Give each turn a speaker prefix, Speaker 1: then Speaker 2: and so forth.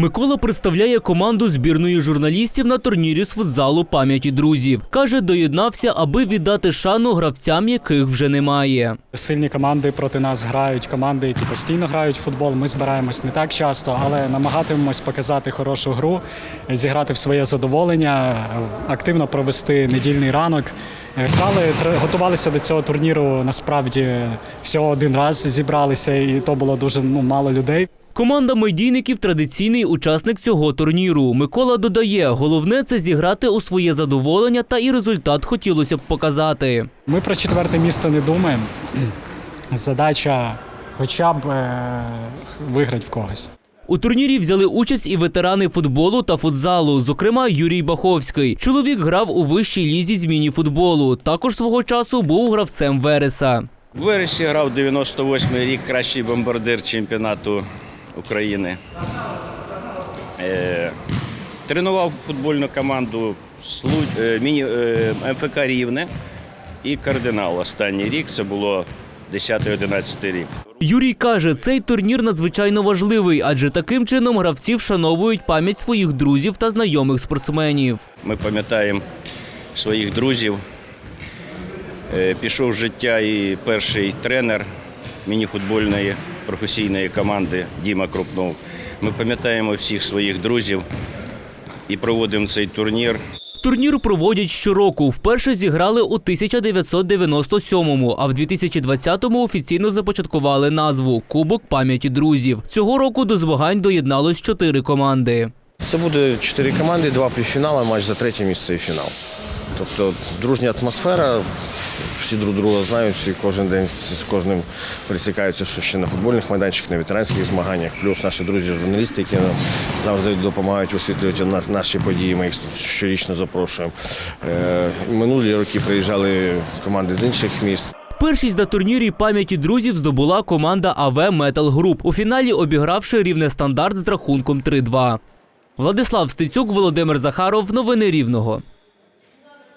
Speaker 1: Микола представляє команду збірної журналістів на турнірі з футзалу пам'яті друзів. Каже, доєднався, аби віддати шану гравцям, яких вже немає.
Speaker 2: Сильні команди проти нас грають, команди, які постійно грають в футбол. Ми збираємось не так часто, але намагатимемось показати хорошу гру, зіграти в своє задоволення, активно провести недільний ранок. Грали, готувалися до цього турніру насправді всього один раз зібралися, і то було дуже ну, мало людей.
Speaker 1: Команда медійників традиційний учасник цього турніру. Микола додає, головне це зіграти у своє задоволення, та і результат хотілося б показати.
Speaker 2: Ми про четверте місце не думаємо. Задача хоча б е, виграти в когось.
Speaker 1: У турнірі взяли участь і ветерани футболу та футзалу, зокрема Юрій Баховський. Чоловік грав у вищій лізі з міні-футболу. Також свого часу був гравцем Вереса.
Speaker 3: В вересні грав 98-й рік кращий бомбардир чемпіонату України. Е, тренував футбольну команду е, е, МФК Рівне і кардинал. Останній рік це було 10-11 рік.
Speaker 1: Юрій каже, цей турнір надзвичайно важливий, адже таким чином гравці вшановують пам'ять своїх друзів та знайомих спортсменів.
Speaker 3: Ми пам'ятаємо своїх друзів. Е, Пішов з життя і перший тренер мініфутбольної професійної команди Діма Крупнов. Ми пам'ятаємо всіх своїх друзів і проводимо цей турнір.
Speaker 1: Турнір проводять щороку. Вперше зіграли у 1997-му, а в 2020-му офіційно започаткували назву Кубок пам'яті друзів. Цього року до змагань доєдналось чотири команди.
Speaker 4: Це буде чотири команди, два півфінали, матч за третє місце і фінал. Тобто дружня атмосфера, всі друг друга знають, всі кожен день з кожним пересікаються, що ще на футбольних майданчиках, на ветеранських змаганнях. Плюс наші друзі-журналісти, які нам завжди допомагають висвітлювати наші події. Ми їх щорічно запрошуємо. Е, Минулі роки приїжджали команди з інших міст.
Speaker 1: Першість на турнірі пам'яті друзів здобула команда АВ Метал Груп, у фіналі обігравши рівне стандарт з рахунком 3-2. Владислав Стецюк, Володимир Захаров. Новини Рівного.